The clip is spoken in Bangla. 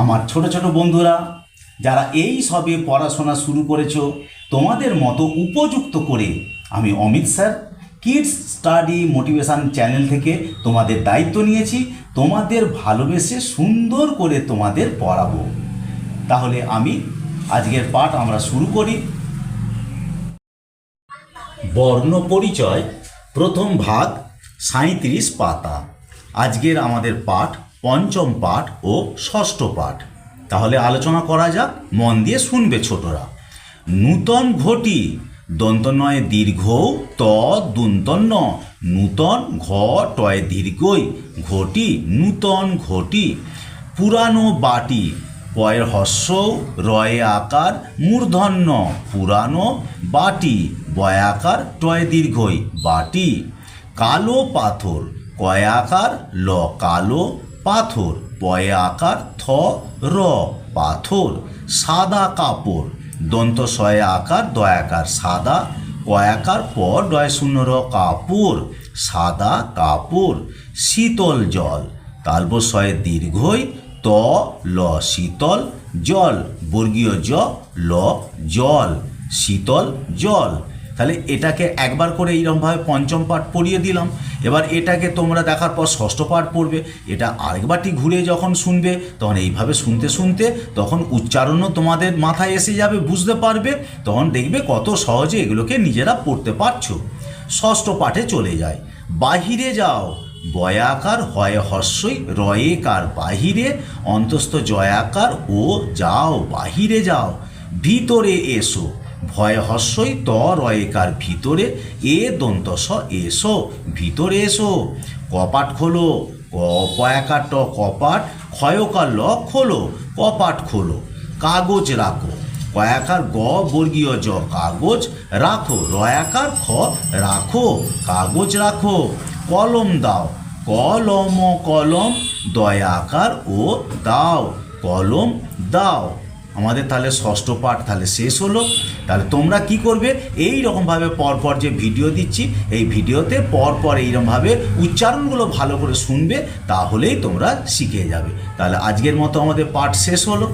আমার ছোট ছোট বন্ধুরা, যারা এই সবে পড়াশোনা শুরু করেছ, তোমাদের মতো উপযুক্ত করে আমি Amit sir kids study motivation channel থেকে তোমাদের দায়িত্ব নিয়েছি, তোমাদের ভালোবেসে সুন্দর করে তোমাদের পড়াবো। তাহলে আমি আজকের পাঠ আমরা শুরু করি। বর্ণ পরিচয়, প্রথম ভাগ সাঁত্রিশ পাতা। আজকের আমাদের পাঠ পঞ্চম পাঠ ও ষষ্ঠ পাঠ। তাহলে আলোচনা করা যাক, মন দিয়ে শুনবে ছোটরা। নূতন ঘটি, দন্তনয় দীর্ঘ ত দুন্তন্য নূতন ঘ টয় দীর্ঘই ঘটি নূতন ঘটি। পুরানো বাটি, পয়ের হস্য, রয়ে আকার মূর্ধন্য। পুরানো বাটি বয়াকার টয় দীর্ঘই বাটি। কালো পাথর কয়াকার ল কালো পাথর পয়ে আকার, থ, র, পাথর, সাদা কাপড়, দন্ত শয়ে আকার দয়াকার সাদা কয়াকার প, ডয় শূন্য র, কাপড়, সাদা কাপড়, শীতল জল তালবশয়ে দীর্ঘই, ত, ল, শীতল জল, বর্গীয় জ, ল, জল, শীতল জল। তাহলে এটাকে একবার করে এইরকমভাবে পঞ্চম পাঠ পড়িয়ে দিলাম। এবার এটাকে তোমরা দেখার পর ষষ্ঠ পাঠ পড়বে। এটা আরেকবারটি ঘুরে যখন শুনবে, তখন এইভাবে শুনতে শুনতে তখন উচ্চারণও তোমাদের মাথায় এসে যাবে, বুঝতে পারবে। তখন দেখবে কত সহজে এগুলোকে নিজেরা পড়তে পারছ। ষষ্ঠ পাঠে চলে যায়। বাহিরে যাও। বয়াকার হয় হর্ষই রয়েকার বাহিরে। অন্তস্থ জয়াকার ও যাও বাহিরে যাও। ভিতরে এসো। ভয় হস্যই ত রয়েকার ভিতরে, এ দন্তস এসো, ভিতরে এসো। কপাট খোলো, কপায়াকার ট কপাট, ক্ষয়কার ল খোলো, কপাট খোলো, কাগজ রাখো। কয়াকার গ বর্গীয় জ কাগজ, রাখো। রয়াকার খ রাখো, কাগজ রাখো। কলম দাও, কলম কলম, দয়াকার ও দাও। কলম দাও। আমাদের তাহলে ষষ্ঠ পাঠ তাহলে শেষ হলো। তাহলে তোমরা কি করবে? এই রকমভাবে পরপর যে ভিডিও দিচ্ছি, এই ভিডিওতে পরপর এইরকমভাবে উচ্চারণগুলো ভালো করে শুনবে, তাহলেই তোমরা শিখে যাবে। তাহলে আজকের মতো আমাদের পাঠ শেষ হলো।